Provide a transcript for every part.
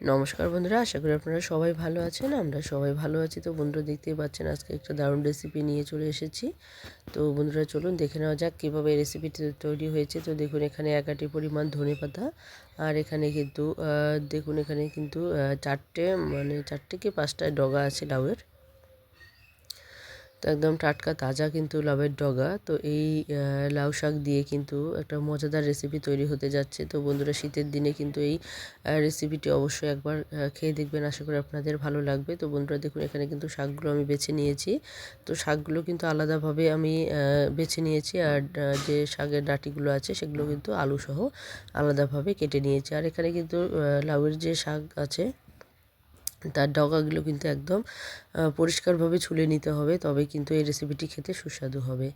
নমস্কার বন্ধুরা, আশা করি আপনারা সবাই ভালো আছেন, আমরা সবাই ভালো আছি। তো বন্ধুরা দেখতেই পাচ্ছেন, আজকে একটা দারুণ রেসিপি নিয়ে চলে এসেছি। তো বন্ধুরা চলুন দেখে নেওয়া যাক কীভাবে এই রেসিপিটি তৈরি হয়েছে। তো দেখুন, এখানে এক আটি পরিমাণ ধনে পাতা, আর এখানে কিন্তু দেখুন, এখানে কিন্তু চারটে মানে চারটে কি পাঁচটায় ডগা আছে লাউয়ের তো একদম টাটকা, তাজা কিন্তু লাউয়ের ডগা। তো এই লাউ শাক দিয়ে কিন্তু একটা মজাদার রেসিপি তৈরি হতে যাচ্ছে। তো বন্ধুরা, শীতের দিনে কিন্তু এই রেসিপিটি অবশ্যই একবার খেয়ে দেখবেন। আশা করি আপনাদের ভালো লাগবে। তো বন্ধুরা, দেখুন, এখানে কিন্তু শাকগুলো আমি বেছে নিয়েছি। তো শাকগুলো কিন্তু আলাদাভাবে আমি বেছে নিয়েছি। আর যে শাকের ডাটিগুলো আছে, সেগুলো কিন্তু আলুসহ আলাদাভাবে কেটে নিয়েছি। আর এখানে কিন্তু লাউয়ের যে শাক আছে তার ডগাগুলো কিন্তু একদম পরিষ্কারভাবে ছুলে নিতে হবে, তবে কিন্তু এই রেসিপিটি খেতে সুস্বাদু হবে।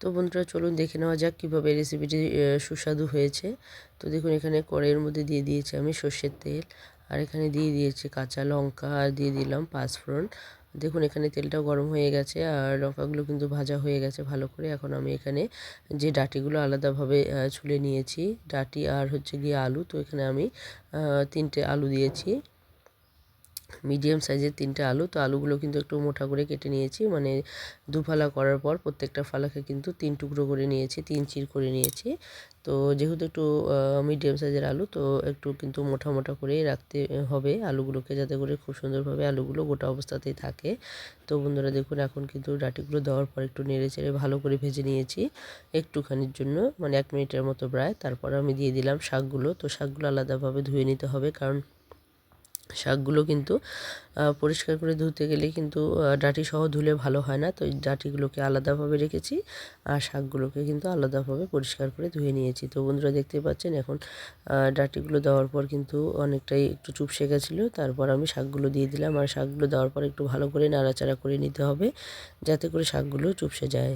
তো বন্ধুরা, চলুন দেখে নেওয়া যাক কীভাবে রেসিপিটি সুস্বাদু হয়েছে। তো দেখুন, এখানে কড়াইয়ের মধ্যে দিয়ে দিয়েছি আমি সর্ষের তেল, আর এখানে দিয়ে দিয়েছি কাঁচা লঙ্কা, আর দিয়ে দিলাম পাঁচফোড়ন। দেখুন, এখানে তেলটাও গরম হয়ে গেছে, আর লঙ্কাগুলো কিন্তু ভাজা হয়ে গেছে ভালো করে। এখন আমি এখানে যে ডাটিগুলো আলাদাভাবে ছুলে নিয়েছি, ডাটি আর হচ্ছে গিয়ে আলু, তো এখানে আমি তিনটে আলু দিয়েছি। মিডিয়াম সাইজের তিনটে আলু। তো আলুগুলো কিন্তু একটু মোটা করে কেটে নিয়েছি। মানে দু ফালা করার পর প্রত্যেকটা ফালাকে কিন্তু তিন টুকরো করে নিয়েছি, তিন চির করে নিয়েছি। তো যেহেতু একটু মিডিয়াম সাইজের আলু, তো একটু কিন্তু মোটা মোটা করেই রাখতে হবে আলুগুলোকে, যাতে করে খুব সুন্দরভাবে আলুগুলো গোটা অবস্থাতেই থাকে। তো বন্ধুরা দেখুন, এখন কিন্তু ডাটিগুলো দেওয়ার পর একটু নেড়ে চেড়ে ভালো করে ভেজে নিয়েছি একটুখানির জন্য। মানে এক মিনিটের মতো প্রায়। তারপর আমি দিয়ে দিলাম শাকগুলো। তো শাকগুলো আলাদাভাবে ধুয়ে নিতে হবে। কারণ শাকগুলো কিন্তু পরিষ্কার করে ধুতে গেলে কিন্তু ডাঁটি সহ ধুলে ভালো হয় না। তো ডাঁটিগুলোকে আলাদাভাবে রেখেছি আর শাকগুলোকে কিন্তু আলাদাভাবে পরিষ্কার করে ধুয়ে নিয়েছি। তো বন্ধুরা দেখতে পাচ্ছেন এখন ডাঁটিগুলো দেওয়ার পর কিন্তু অনেকটাই একটু চুপসে গেছিল। তারপর আমি শাকগুলো দিয়ে দিলাম আর শাকগুলো দেওয়ার পর একটু ভালো করে নাড়াচাড়া করে নিতে হবে, যাতে করে শাকগুলো চুপসে যায়।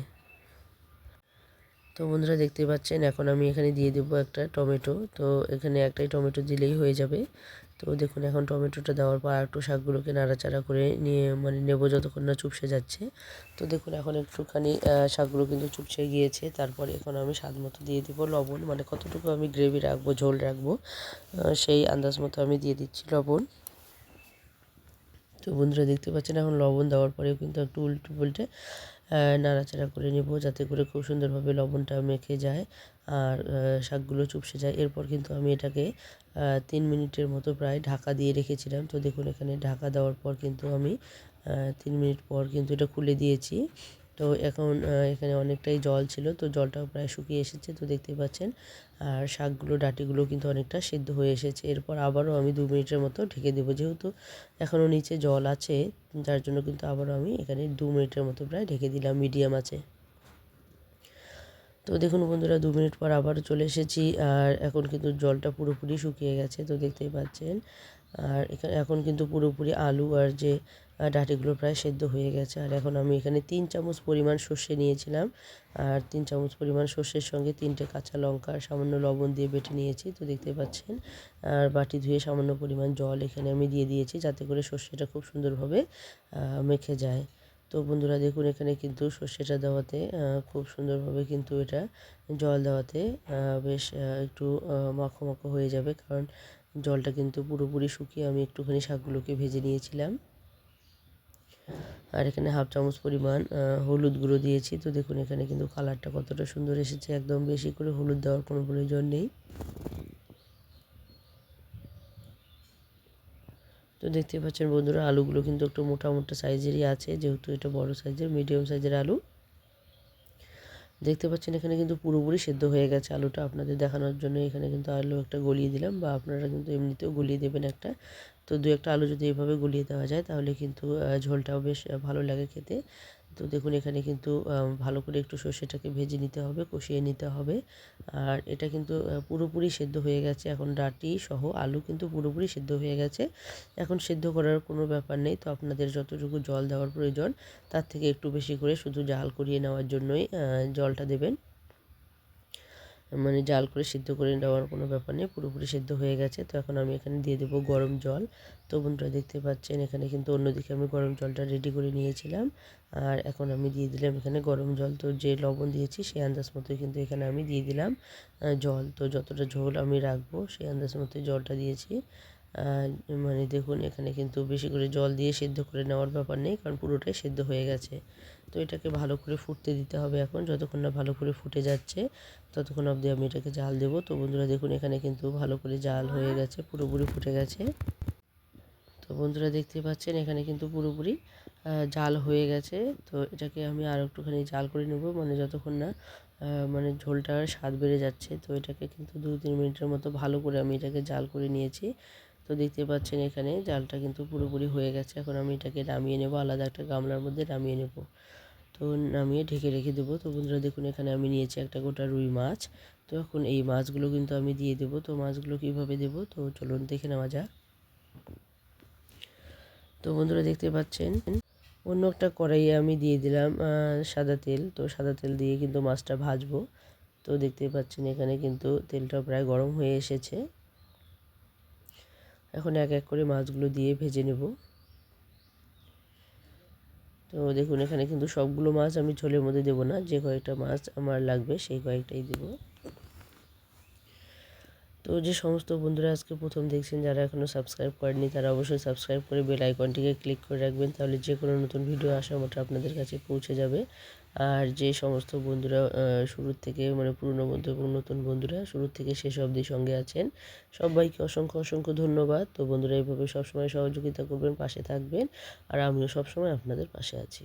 তো বন্ধুরা দেখতে পাচ্ছেন, এখন আমি এখানে দিয়ে দেবো একটা টমেটো। তো এখানে একটাই টমেটো দিলেই হয়ে যাবে। তো দেখুন, এখন টমেটোটা দেওয়ার পর একটু শাকগুলোকে নাড়াচাড়া করে নিয়ে মানে নেব যতক্ষণ না চুপসে যাচ্ছে। তো দেখুন, এখন একটুখানি শাকগুলো কিন্তু চুপসে গিয়েছে। তারপরে এখন আমি স্বাদ মতো দিয়ে দেবো লবণ মানে কতটুকু আমি গ্রেভি রাখব, ঝোল রাখব সেই আন্দাজ মতো আমি দিয়ে দিচ্ছি লবণ। তো বন্ধুরা দেখতে পাচ্ছেন, এখন লবণ দেওয়ার পরেও কিন্তু একটু উল্টে পুল্টে নাড়াচাড়া করে নেব যাতে করে খুব সুন্দরভাবে লবণটা মেখে যায় আর শাকগুলো চুপসে যায়। এরপর কিন্তু আমি এটাকে তিন মিনিটের মতো প্রায় ঢাকা দিয়ে রেখেছিলাম। তো দেখুন এখানে ঢাকা দেওয়ার পর কিন্তু আমি তিন মিনিট পর কিন্তু এটা খুলে দিয়েছি। তো এখন এখানে অনেকটাই জল ছিল, তো জলটাও প্রায় শুকিয়ে এসেছে, তো দেখতে পাচ্ছেন। আর শাকগুলো, ডাটিগুলো কিন্তু অনেকটা সিদ্ধ হয়ে এসেছে। এরপর আবারও আমি দু মিনিটের মতো ঢেকে দেবো, যেহেতু এখনও নিচে জল আছে, যার জন্য কিন্তু আবারও আমি এখানে দু মিনিটের মতো প্রায় ঢেকে দিলাম, মিডিয়াম আছে। তো দেখুন বন্ধুরা, দু মিনিট পর আবারও চলে এসেছি, আর এখন কিন্তু জলটা পুরোপুরি শুকিয়ে গেছে, তো দেখতেই পাচ্ছেন। আর এখানে এখন কিন্তু পুরোপুরি আলু আর যে ডাঁটিগুলো প্রায় সেদ্ধ হয়ে গেছে। আর এখন আমি এখানে তিন চামচ পরিমাণ সর্ষে নিয়েছিলাম। আর তিন চামচ পরিমাণ সর্ষের সঙ্গে তিনটে কাঁচা লঙ্কা আর সামান্য লবণ দিয়ে বেটে নিয়েছি, তো দেখতে পাচ্ছেন। আর বাটি ধুয়ে সামান্য পরিমাণ জল এখানে আমি দিয়ে দিয়েছি, যাতে করে সর্ষেটা খুব সুন্দরভাবে মেখে যায়। তো বন্ধুরা, দেখুন এখানে কিন্তু সর্ষেটা দেওয়াতে খুব সুন্দরভাবে কিন্তু এটা জল দেওয়াতে বেশ একটু মাখো মাখো হয়ে যাবে। কারণ জলটা কিন্তু পুরোপুরি শুকিয়ে আমি একটুখানি শাকগুলোকে ভেজে নিয়েছিলাম। আর এখানে হাফ চামচ পরিমাণ হলুদ গুঁড়ো দিয়েছি। তো দেখুন, এখানে কিন্তু কালারটা কতটা সুন্দর এসেছে। একদম বেশি করে হলুদ দেওয়ার কোনো প্রয়োজন নেই। তো দেখতে পাচ্ছেন বন্ধুরা, আলুগুলো কিন্তু একটু মোটা মোটা সাইজেরই আছে, যেহেতু এটা বড় সাইজের, মিডিয়াম সাইজের আলু। দেখতে পাচ্ছেন এখানে কিন্তু পুরোপুরি সেদ্ধ হয়ে গেছে আলুটা। আপনাদের দেখানোর জন্য এখানে কিন্তু আলু একটা গলিয়ে দিলাম, বা আপনারা কিন্তু এমনিতেও গলিয়ে দেবেন একটা। তো দু একটা আলু যদি এভাবে গলিয়ে দেওয়া যায়, তাহলে কিন্তু ঝোলটাও বেশ ভালো লাগে খেতে। তো দেখুন, এখানে কিন্তু ভালো করে একটু সর্ষেটাকে ভেজে নিতে হবে, কষিয়ে নিতে হবে। আর এটা কিন্তু পুরোপুরি সেদ্ধ হয়ে গেছে। এখন ডাটি সহ আলু কিন্তু পুরোপুরি সেদ্ধ হয়ে গেছে। এখন সেদ্ধ করার কোনো ব্যাপার নেই। তো আপনাদের যতটুকু জল দেওয়ার প্রয়োজন, তার থেকে একটু বেশি করে শুধু জাল করিয়ে নেওয়ার জন্যই জলটা দেবেন। মানে জাল করে সিদ্ধ করে নেওয়ার কোনো ব্যাপার নেই, পুরোপুরি সিদ্ধ হয়ে গেছে। তো এখন আমি এখানে দিয়ে দেবো গরম জল। তো বন্ধুরা দেখতে পাচ্ছেন, এখানে কিন্তু অন্যদিকে আমি গরম জলটা রেডি করে নিয়েছিলাম। আর এখন আমি দিয়ে দিলাম এখানে গরম জল। তো যে লবণ দিয়েছি, সেই আন্দাজ মতোই কিন্তু এখানে আমি দিয়ে দিলাম জল। তো যতটা ঝোল আমি রাখব, সেই আন্দাজ মতোই জলটা দিয়েছি। মানে দেখুন, এখানে কিন্তু বেশি করে জল দিয়ে সেদ্ধ করে নেওয়ার ব্যাপার নেই, কারণ পুরোটাই সেদ্ধ হয়ে গেছে। তো এটাকে ভালো করে ফুটতে দিতে হবে এখন। যতক্ষণ না ভালো করে ফুটে যাচ্ছে, ততক্ষণ অবধি আমি এটাকে জাল দেবো। তো বন্ধুরা, দেখুন এখানে কিন্তু ভালো করে জাল হয়ে গেছে, পুরোপুরি ফুটে গেছে। তো বন্ধুরা, দেখতে পাচ্ছেন এখানে কিন্তু পুরোপুরি জাল হয়ে গেছে। তো এটাকে আমি আর একটুখানি জাল করে নেব মানে যতক্ষণ না মানে ঝোলটার স্বাদ বেড়ে যাচ্ছে। তো এটাকে কিন্তু দু তিন মিনিটের মতো ভালো করে আমি এটাকে জাল করে নিয়েছি। তো দেখতে পাচ্ছেন এখানে জালটা কিন্তু পুরোপুরি হয়ে গেছে। এখন আমি এটাকে নামিয়ে নেব, আলাদা একটা গামলার মধ্যে নামিয়ে নেব। তো নামিয়ে ঢেকে রেখে দেবো। তো বন্ধুরা দেখুন, এখানে আমি নিয়েছি একটা গোটা রুই মাছ। তো এখন এই মাছগুলো কিন্তু আমি দিয়ে দেবো। তো মাছগুলো কীভাবে দেবো? তো চলুন দেখে নেওয়া যাক। তো বন্ধুরা দেখতে পাচ্ছেন, অন্য একটা কড়াইয়ে আমি দিয়ে দিলাম সাদা তেল। তো সাদা তেল দিয়ে কিন্তু মাছটা ভাজবো। তো দেখতে পাচ্ছেন, এখানে কিন্তু তেলটা প্রায় গরম হয়ে এসেছে। এখন এক এক করে মাছগুলো দিয়ে ভেজে নেব। তো দেখুন, এখানে কিন্তু সবগুলো মাছ আমি ঝোলের মধ্যে দেবো না। যে কয়েকটা মাছ আমার লাগবে, সেই কয়েকটাই দেবো। তো যে সমস্ত বন্ধুরা আজকে প্রথম দেখছেন, যারা এখনও সাবস্ক্রাইব করেনি তারা অবশ্যই সাবস্ক্রাইব করে বেল আইকনটিকে ক্লিক করে রাখবেন, তাহলে যে কোনো নতুন ভিডিও আসা মাত্র আপনাদের কাছে পৌঁছে যাবে। আর যে সমস্ত বন্ধুরা শুরুর থেকে মানে পুরনো বন্ধু এবং নতুন বন্ধুরা শুরুর থেকে শেষ অবধি সঙ্গে আছেন, সবাইকে অসংখ্য অসংখ্য ধন্যবাদ। তো বন্ধুরা, এইভাবে সবসময় সহযোগিতা করবেন, পাশে থাকবেন আর আমিও সবসময় আপনাদের পাশে আছি।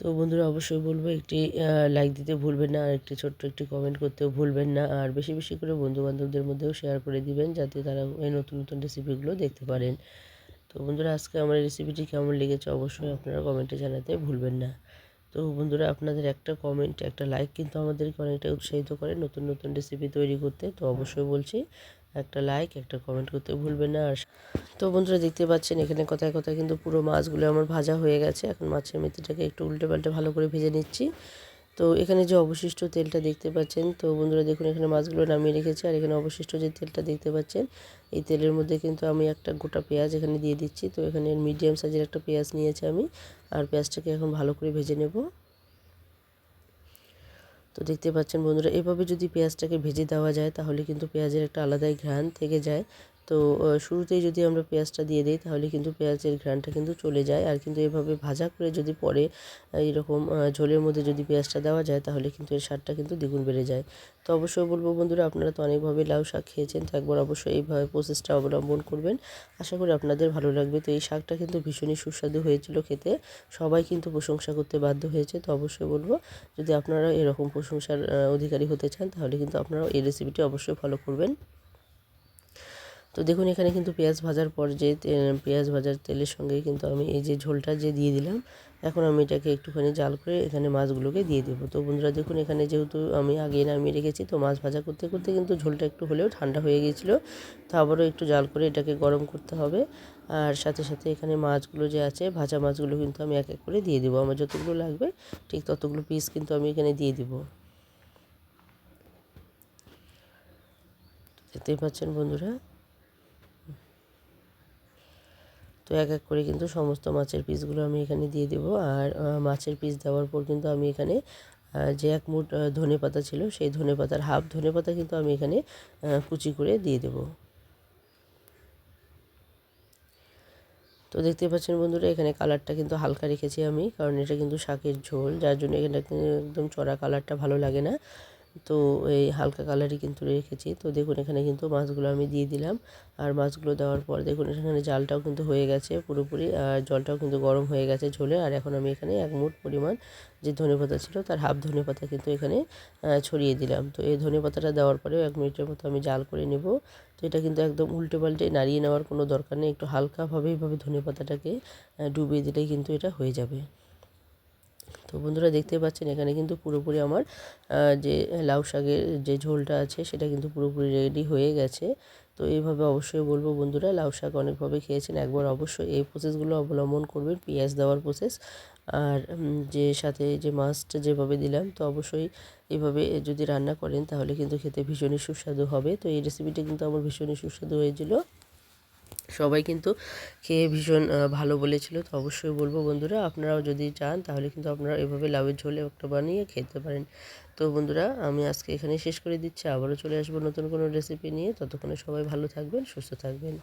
তো বন্ধুরা, অবশ্যই বলব একটি লাইক দিতে ভুলবেন না, আর একটি ছোট্ট একটি কমেন্ট করতেও ভুলবেন না, আর বেশি বেশি করে বন্ধু বান্ধবদের মধ্যেও শেয়ার করে দিবেন, যাতে তারা এই নতুন নতুন রেসিপিগুলো দেখতে পারেন। তো বন্ধুরা, আজকে আমার রেসিপিটি কেমন লেগেছে অবশ্যই আপনারা কমেন্টে জানাতে ভুলবেন না। তো বন্ধুরা, আপনাদের একটা কমেন্ট একটা লাইক কিন্তু আমাদেরকে অনেকটা উৎসাহিত করে নতুন নতুন রেসিপি তৈরি করতে। তো অবশ্যই বলছি, একটা লাইক একটা কমেন্ট করতে ভুলবেন না। আর তো বন্ধুরা, দেখতে পাচ্ছেন, এখানে কথায় কথায় কিন্তু পুরো মাছগুলো আমার ভাজা হয়ে গেছে। এখন মাছের মেথিটাকে একটু উল্টে পাল্টে ভালো করে ভেজে নিচ্ছি। তো এখানে যে অবশিষ্ট তেলটা দেখতে পাচ্ছেন, তো বন্ধুরা দেখুন এখানে মাছগুলো নামিয়ে রেখেছি, আর এখানে অবশিষ্ট যে তেলটা দেখতে পাচ্ছেন, এই তেলের মধ্যে কিন্তু আমি একটা গোটা পেঁয়াজ এখানে দিয়ে দিচ্ছি। তো এখানে মিডিয়াম সাইজের একটা পেঁয়াজ নিয়েছি আমি, আর পেঁয়াজটাকে এখন ভালো করে ভেজে নেব। তো দেখতে পাচ্ছেন বন্ধুরা, এভাবে যদি পেঁয়াজটাকে ভেজে দেওয়া যায়, তাহলে কিন্তু পেঁয়াজের একটা আলাদাই ঘ্রাণ থেকে যায়। তো শুরুতেই যদি আমরা পেঁয়াজটা দিয়ে দিই, তাহলে কিন্তু পেঁয়াজের ঘ্রাণটা কিন্তু চলে যায়। আর কিন্তু এভাবে ভাজা করে যদি পরে এরকম ঝোলের মধ্যে যদি পেঁয়াজটা দেওয়া যায়, তাহলে কিন্তু এর স্বাদটা কিন্তু দ্বিগুণ বেড়ে যায়। তো অবশ্যই বলব বন্ধুরা, আপনারা তো অনেকভাবে লাউ শাক খেয়েছেন, তো একবার অবশ্যই এইভাবে প্রসেসটা অবলম্বন করবেন। আশা করি আপনাদের ভালো লাগবে। তো এই শাকটা কিন্তু ভীষণই সুস্বাদু হয়েছিল খেতে। সবাই কিন্তু প্রশংসা করতে বাধ্য হয়েছে। তো অবশ্যই বলব, যদি আপনারা এরকম প্রশংসার অধিকারী হতে চান, তাহলে কিন্তু আপনারা এই রেসিপিটি অবশ্যই ফলো করবেন। তো দেখুন, এখানে কিন্তু পেঁয়াজ ভাজার পর যে পেঁয়াজ ভাজার তেলের সঙ্গে কিন্তু আমি এই যে ঝোলটা যে দিয়ে দিলাম, এখন আমি এটাকে একটুখানি জাল করে এখানে মাছগুলোকে দিয়ে দেবো। তো বন্ধুরা, দেখুন, এখানে যেহেতু আমি আগে নামিয়ে রেখেছি, তো মাছ ভাজা করতে করতে কিন্তু ঝোলটা একটু হলেও ঠান্ডা হয়ে গিয়েছিল। তো আবারও একটু জাল করে এটাকে গরম করতে হবে। আর সাথে সাথে এখানে মাছগুলো যে আছে, ভাজা মাছগুলো কিন্তু আমি এক এক করে দিয়ে দেবো। আমার যতগুলো লাগবে, ঠিক ততগুলো পিস কিন্তু আমি এখানে দিয়ে দেবো। দেখতেই পাচ্ছেন বন্ধুরা তো এক এক করে কিন্তু সমস্ত মাছের পিসগুলো আমি এখানে দিয়ে দেব। আর মাছের পিস দেওয়ার পর কিন্তু আমি এখানে যে এক মুঠ ধনে পাতা ছিল সেই ধনে পাতার হাফ ধনে পাতা কিন্তু আমি এখানে কুচি করে দিয়ে দেব। তো দেখতে পাচ্ছেন বন্ধুরা, এখানে কালারটা কিন্তু হালকা রেখেছি আমি, কারণ এটা কিন্তু শাকের ঝোল, যার জন্য এখানে একদম চড়া কালারটা ভালো লাগে না। তো এই হালকা কালারই কিন্তু রেখেছি। তো দেখুন, এখানে কিন্তু মাছগুলো আমি দিয়ে দিলাম। আর মাছগুলো দেওয়ার পর দেখুন, এখানে জালটাও কিন্তু হয়ে গেছে পুরোপুরি। আর জলটাও কিন্তু গরম হয়ে গেছে ঝোলে। আর এখন আমি এখানে এক মুঠ পরিমাণ যে ধনে পাতা ছিল, তার হাফ ধনে পাতা কিন্তু এখানে ছড়িয়ে দিলাম। তো এই ধনে পাতাটা দেওয়ার পরেও এক মিনিটের মতো আমি জাল করে নেব। তো এটা কিন্তু একদম উল্টে পাল্টে নাড়িয়ে নেওয়ার কোনো দরকার নেই। একটু হালকাভাবে এইভাবে ধনে পাতাটাকে ডুবিয়ে দিলেই কিন্তু এটা হয়ে যাবে। তো বন্ধুরা দেখতে পাচ্ছেন, এখানে কিন্তু পুরোপুরি আমার যে লাউ শাকের যে ঝোলটা আছে, সেটা কিন্তু পুরোপুরি রেডি হয়ে গেছে। তো এইভাবে অবশ্যই বলব বন্ধুরা, লাউ শাক অনেকভাবে খেয়েছেন, একবার অবশ্যই এই প্রসেসগুলো অবলম্বন করবেন, পেঁয়াজ দেওয়ার প্রসেস আর যে সাথে যে মাছটা যেভাবে দিলাম, তো অবশ্যই এভাবে যদি রান্না করেন, তাহলে কিন্তু খেতে ভীষণই সুস্বাদু হবে। তো এই রেসিপিটা কিন্তু আমার ভীষণই সুস্বাদু হয়েছিল। সবাই কিন্তু খেয়ে ভীষণ ভালো বলেছিল। তো অবশ্যই বলব বন্ধুরা, আপনারাও যদি চান তাহলে কিন্তু আপনারা এভাবে লাভের ঝোলে একটা বানিয়ে খেতে পারেন। তো বন্ধুরা, আমি আজকে এখানে শেষ করে দিচ্ছি। আবারও চলে আসব নতুন কোনো রেসিপি নিয়ে। ততক্ষণে সবাই ভালো থাকবেন, সুস্থ থাকবেন।